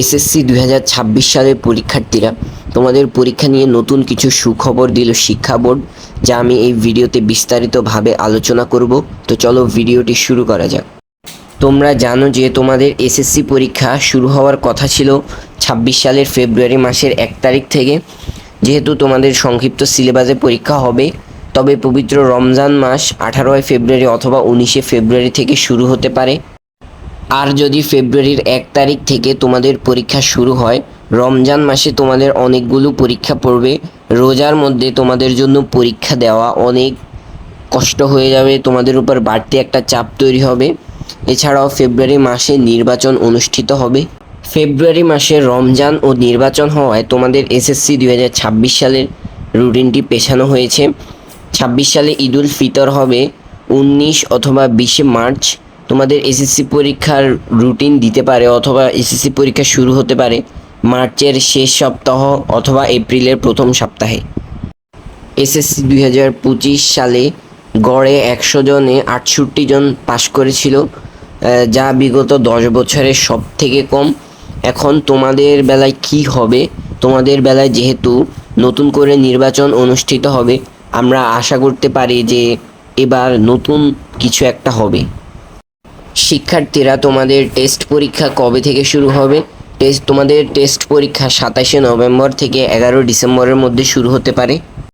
SSC দুই হাজার ছাব্বিশ সালের পরীক্ষার্থীরা তোমাদের পরীক্ষা নিয়ে নতুন কিছু সুখবর দিল শিক্ষা বোর্ড, যা আমি এই ভিডিওতে বিস্তারিতভাবে আলোচনা করব। তো চলো ভিডিওটি শুরু করা যাক। তোমরা জানো যে তোমাদের এসএসসি পরীক্ষা শুরু হওয়ার কথা ছিল ছাব্বিশ সালের ফেব্রুয়ারি মাসের এক তারিখ থেকে। যেহেতু তোমাদের সংক্ষিপ্ত সিলেবাসে পরীক্ষা হবে, তবে পবিত্র রমজান মাস আঠারোই ফেব্রুয়ারি অথবা উনিশে ফেব্রুয়ারি থেকে শুরু হতে পারে। আর যদি ফেব্রুয়ারির এক তারিখ থেকে তোমাদের পরীক্ষা শুরু হয়, রমজান মাসে তোমাদের অনেকগুলো পরীক্ষা পড়বে। রোজার মধ্যে তোমাদের জন্য পরীক্ষা দেওয়া অনেক কষ্ট হয়ে যাবে, তোমাদের উপর বাড়তি একটা চাপ তৈরি হবে। এছাড়াও ফেব্রুয়ারি মাসে নির্বাচন অনুষ্ঠিত হবে। ফেব্রুয়ারি মাসে রমজান ও নির্বাচন হওয়ায় তোমাদের এসএসসি দুই হাজার ছাব্বিশ সালের রুটিনটি পেছানো হয়েছে। ছাব্বিশ সালে ঈদুল ফিতর হবে, উনিশ অথবা বিশে মার্চ। তোমাদের এসএসসি পরীক্ষার রুটিন দিতে পারে অথবা এসএসসি পরীক্ষা শুরু হতে পারে মার্চের শেষ সপ্তাহ অথবা এপ্রিলের প্রথম সপ্তাহে। এসএসসি দুই হাজার পঁচিশ সালে গড়ে একশো জনে আটষট্টি জন পাশ করেছিল যা বিগত দশ বছরের সব থেকে কম। এখন তোমাদের বেলায় কি হবে? তোমাদের বেলায় যেহেতু নতুন করে নির্বাচন অনুষ্ঠিত হবে, আমরা আশা করতে পারি যে এবার নতুন কিছু একটা হবে। শিক্ষার্থীরা তোমাদের টেস্ট পরীক্ষা কবে থেকে শুরু হবে? টেস্ট তোমাদের টেস্ট পরীক্ষা সাতাশে নভেম্বর থেকে এগারো ডিসেম্বরের মধ্যে শুরু হতে পারে।